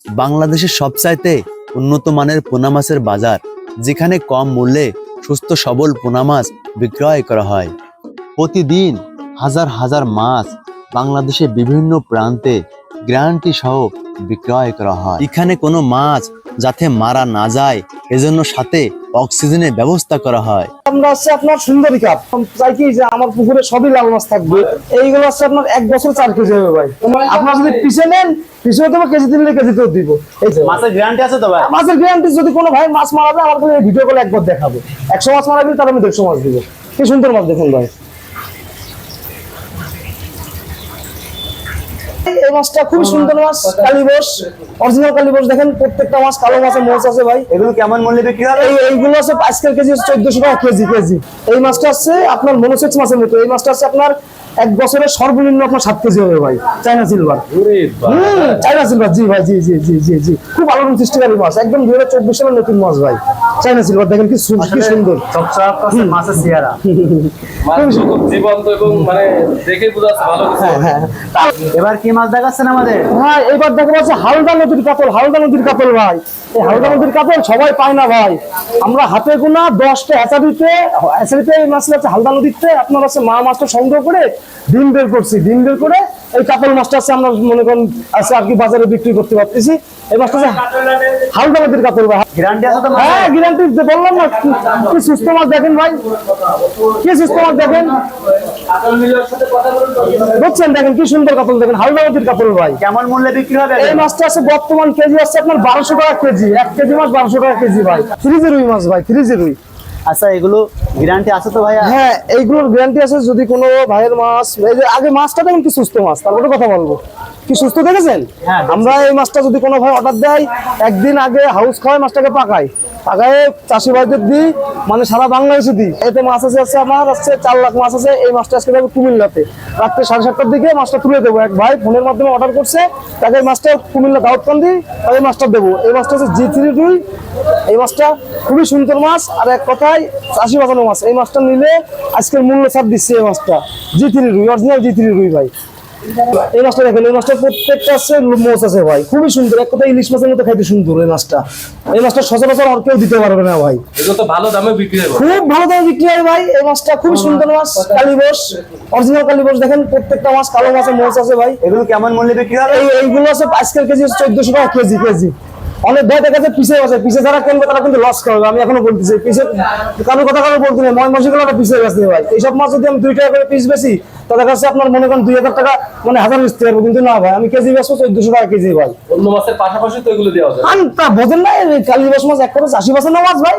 বাংলাদেশের সবচাইতে উন্নত মানের পোনা মাছের বাজার, যেখানে কম মূল্যে সুস্থ সবল পোনা মাছ বিক্রয় করা হয়। প্রতিদিন হাজার হাজার মাছ বাংলাদেশের বিভিন্ন প্রান্তে গ্রান্টি সহ বিক্রয় করা হয়। এখানে কোনো মাছ যাতে মারা না যায় এজন্য সাথে অক্সিজেনের ব্যবস্থা করা হয়। আমরা হচ্ছে আপনার সুন্দরী কাপ। চাই কি যে আমার পুকুরে সবই লাল মাছ থাকবে। এইগুলো হচ্ছে আপনার এক বছর চার কেজি হবে ভাই। আপনার যদি পিছে নেন পিছিয়ে দেবো কেজি দিলে কেজিতেও দিব। এই যে। মাছের গ্যারান্টি আছে তো ভাই? মাছের গ্যারান্টি যদি কোনো ভাই মাছ মারা মারাবে আমার কাছে ভিডিও কলে একবার দেখাবো। একশো মাছ মারাবি তার আমি দেড়শো মাছ দিব। কি সুন্দর মাছ দেখুন ভাই। এই মাছটা খুব সুন্দর মাছ। কালীবস অরিজিনাল কালীবস দেখেন প্রত্যেকটা মাছ কালো মাছের মোচ আছে ভাই। এগুলো কেমন মূল্যে বিক্রি হবে এই এইগুলো আছে আজকের কেজি চোদ্দশো টাকা কেজি কেজি। এই মাছটা আছে আপনার মনোসেক্স মাছের মতো। এই মাছটা আছে আপনার এক বছরের সর্বনিম্ন আপনার সাত কেজি হবে ভাই। চাইনা সিলভার চাইনা সিলভার জি ভাই জি জি জি জি জি। খুব আলোড়ন সৃষ্টিকারী মাছ। একদম দুই হাজার চব্বিশ সালের নতুন মাছ ভাই। চাইনা সিলভার দেখেন কি সুন্দর। মাছের চেহারা। জীবন্ত এবং মানে দেখে বোঝা ভালো হ্যাঁ এবার কি মাছ দেখাচ্ছেন আমাদের? ভাই এবার দেখা যাচ্ছে হালদা নদীর কাতল হালদা নদীর কাতল ভাই। এই হালদা নদীর কাতল সবাই পায় না ভাই। আমরা হাতে গোনা দশটা হ্যাচারিতে হ্যাচারিতে এই মাছ আছে হালদা নদীতে আপনার আছে মা মাছটা সংগ্রহ করে ডিম বের করছি। ডিম বের করে এই কাতল মাছটা আছে আমরা মনে করেন আছে আর কি বাজারে বিক্রি করতে পারতেছি। এই মাছটা হালদা নদীর কাতল ভাই। হ্যাঁ গ্যারান্টি বললাম না কি সুস্থ মাছ দেখেন ভাই। কি সুস্থ মাছ দেখেন? বুঝছেন দেখেন কি সুন্দর কাপড় দেখেন হালদা কাপড় ভাই। কেমন মূল্যে বিক্রি হবে? এই মাছটা আছে বর্তমান কেজি আছে আপনার বারোশো টাকা কেজি এক কেজি মাছ বারোশো টাকা কেজি ভাই। ফ্রিজে রুই মাছ ভাই ফ্রিজে রুই। আচ্ছা এগুলো গ্যারান্টি আছে তো ভাইয়া? হ্যাঁ এইগুলোর গ্যারান্টি আছে যদি কোনো ভাইয়ের মাছ আগে মাছটা দেখেন কি সুস্থ মাছ তারপরে কথা বলব। কি সুস্থ দেখেছেন? হ্যাঁ, আমরা এই মাছটা যদি কোনো ভাই অর্ডার দেয় একদিন আগে হাউস খাওয়ায় মাছটাকে পাকাই পাকায় চাষি ভাইদের দিই মানে সারা বাংলাদেশে দিই। এতে মাছ আছে আছে আমার আছে চার লাখ মাছ আছে এই মাছটা আজকে যাবে কুমিল্লাতে। রাত্রে সাড়ে সাতটার দিকে মাছটা তুলে দেবো। এক ভাই ফোনের মাধ্যমে অর্ডার করছে তাকে এই মাছটা কুমিল্লা দাউদকান্দি তাকে মাছটা দেবো। এই মাছটা হচ্ছে জি থ্রি রুই এই মাছটা খুবই সুন্দর মাছ আর এক কথায় চাষি বাঁচানো মাছ। এই মাছটা নিলে আজকের মূল্য ছাড় দিচ্ছে এই মাছটা। জি থ্রি রুই অরিজিনাল জি থ্রি রুই ভাই। এই মাছটা দেখেন এই মাছটা প্রত্যেকটা আছে মোচ আছে ভাই। খুবই সুন্দর এক কথা ইলিশ মাছের মতো খাইতে সুন্দর এই মাছটা। এই মাছটা সচরাচর আর কেউ দিতে পারবে না ভাই। এগুলো তো ভালো দামে বিক্রি হয়। খুব ভালো দামে বিক্রি হয় ভাই এই মাছটা খুবই সুন্দর মাছ কালীবস অরিজিনাল কালীবস দেখেন প্রত্যেকটা মাছ কালো মাছের মোচ আছে ভাই। এগুলো কেমন মূল্যে বিক্রি হবে এইগুলো আছে আজকের কেজি চোদ্দশো টাকা কেজি কেজি। অনেক ভাই দেখা যাচ্ছে পিছিয়ে গেছে। পিছিয়ে যারা কিনবে তারা কিন্তু লস খাবে আমি এখনও বলতেছি পিছিয়ে কারও কথা কারও বলতে নেই। ময় মাসিগুলো পিছিয়ে গেছে ভাই। এইসব মাছ যদি আমি দুই টাকা করে পিস বেশি তা দেখা যাচ্ছে আপনার মনে করেন দুই হাজার টাকা মানে হাজার বেচতে পারব কিন্তু না ভাই আমি কেজি বেচবো চোদ্দশো টাকা কেজি ভাই। অন্য মাছের পাশাপাশি তো এগুলো দেওয়া যায়। আমি তা বোঝেন না কালী মাছ এক করে চাষি বাসের না মাছ ভাই।